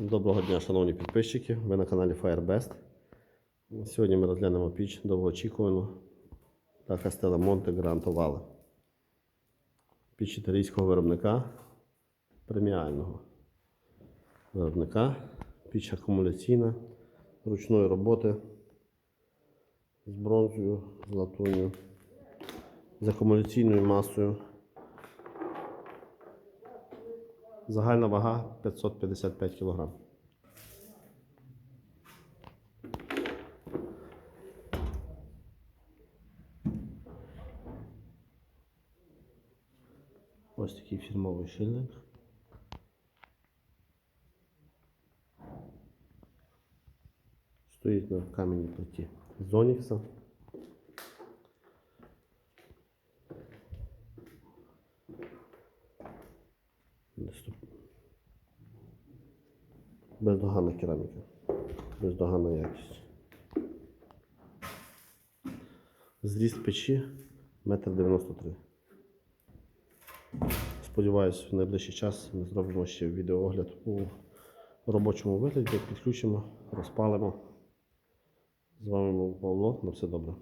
Доброго дня, шановні підписчики. Ви на каналі FireBest. Сьогодні ми розглянемо піч довгоочікувану та Castello Monte Grand Ovale. Піч італійського виробника преміального виробника. Піч акумуляційна, ручної роботи з бронзою, з латунью, з акумуляційною масою. Загальна вага 555 кг. Ось такий фірмовий шильдик. Стоїть на кам'яній плиті з Онікса. Наступ- Бездоганна кераміка. Бездоганна якість. Зріст печі 1,93 м. Сподіваюсь, в найближчий час ми зробимо ще відеоогляд у робочому вигляді, підключимо, розпалимо. З вами був Павло. На все добре.